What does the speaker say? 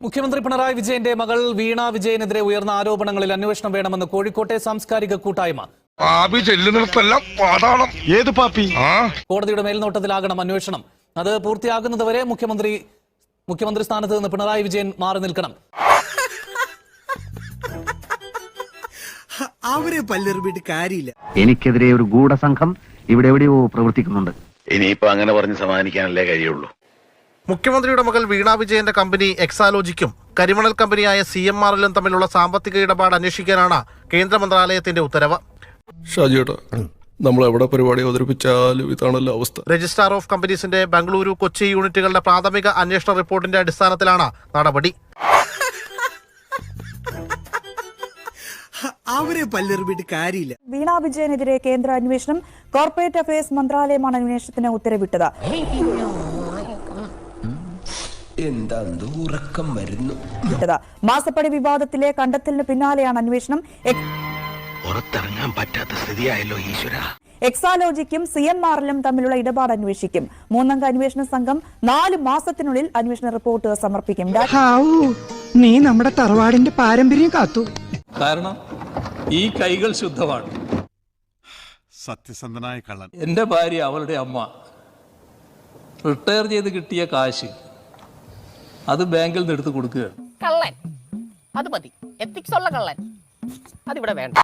മുഖ്യമന്ത്രി പിണറായി വിജയന്റെ മകൾ വീണ വിജയനെതിരെ ഉയർന്ന ആരോപണങ്ങളിൽ അന്വേഷണം വേണമെന്ന് കോഴിക്കോട്ടെ സാംസ്കാരിക കൂട്ടായ്മ. പാപി ചെല്ലുന്നിടത്തെല്ലാം ഏത് പാപ്പി? ആ. കോടതിയുടെ മേൽനോട്ടത്തിലാകണം അന്വേഷണം. അത് പൂർത്തിയാകുന്നതുവരെ മുഖ്യമന്ത്രി മുഖ്യമന്ത്രി സ്ഥാനത്ത് നിന്ന് പിണറായി വിജയൻ മാറി നിൽക്കണം. അവരെ പല്ലെറിഞ്ഞിട്ട് കാര്യമില്ല. എനിക്കെതിരെ ഒരു ഗൂഢസംഘം ഇവിടെ എവിടെയോ പ്രവർത്തിക്കുന്നുണ്ട്. ഇനിയിപ്പോ അങ്ങനെ പറഞ്ഞ് സമാധാനിക്കാനല്ലേ കഴിയുള്ളൂ. മുഖ്യമന്ത്രിയുടെ മകൾ വീണ വിജയന്റെ കമ്പനി എക്സാലോജിക്കും കരിമണൽ കമ്പനിയായ സി എം ആറിലും തമ്മിലുള്ള സാമ്പത്തിക ഇടപാട് അന്വേഷിക്കാനാണ് കേന്ദ്ര മന്ത്രാലയത്തിന്റെ ഉത്തരവ്. ഷാജിയേട്ടാ നമ്മൾ എവിടെ പരിപാടി അവതരിപ്പിച്ചാലും ഇതാണല്ലോ അവസ്ഥ. രജിസ്ട്രാർ ഓഫ് കമ്പനീസിന്റെ ബംഗളൂരു കൊച്ചി യൂണിറ്റുകളുടെ പ്രാഥമിക അന്വേഷണ റിപ്പോർട്ടിന്റെ അടിസ്ഥാനത്തിലാണ് നടപടി. അവരെ പല്ലെറിഞ്ഞിട്ട് കാര്യമില്ല. വീണ വിജയനെതിരെ കേന്ദ്ര അന്വേഷണം കോർപ്പറേറ്റ് അഫയേഴ്സ് മന്ത്രാലയമാണ് അന്വേഷണത്തിന് ഉത്തരവിട്ടത്. വിട്ടത്. മാസപ്പടി വിവാദത്തിലെ കണ്ടെത്തലിന് പിന്നാലെയാണ് അന്വേഷണം. പുറത്തിറങ്ങാൻ പറ്റാത്ത സ്ഥിതിയായല്ലോ ഈശ്വര. എക്സാലോജിക്കും സി എം ആറിലും തമ്മിലുള്ള ഇടപാട് അന്വേഷിക്കും. മൂന്നംഗ അന്വേഷണ സംഘം നാല് മാസത്തിനുള്ളിൽ അന്വേഷണ റിപ്പോർട്ട് സമർപ്പിക്കും. നീ നമ്മുടെ തറവാടിന്റെ പാരമ്പര്യം കാത്തു. കാരണം ഈ കൈകൾ ശുദ്ധമാണ്. സത്യസന്ധനായ കള്ളൻ. എന്റെ ഭാര്യ അവളുടെ അമ്മ. റിട്ടയർ ചെയ്ത് കിട്ടിയ കാശ്. അത് ബാങ്കിൽ നിന്ന് എടുത്ത് കൊടുക്കുകയാണ് കള്ളൻ. അത് മതി. എത്തിക്സ് ഉള്ള കള്ളൻ. അതിവിടെ വേണ്ട.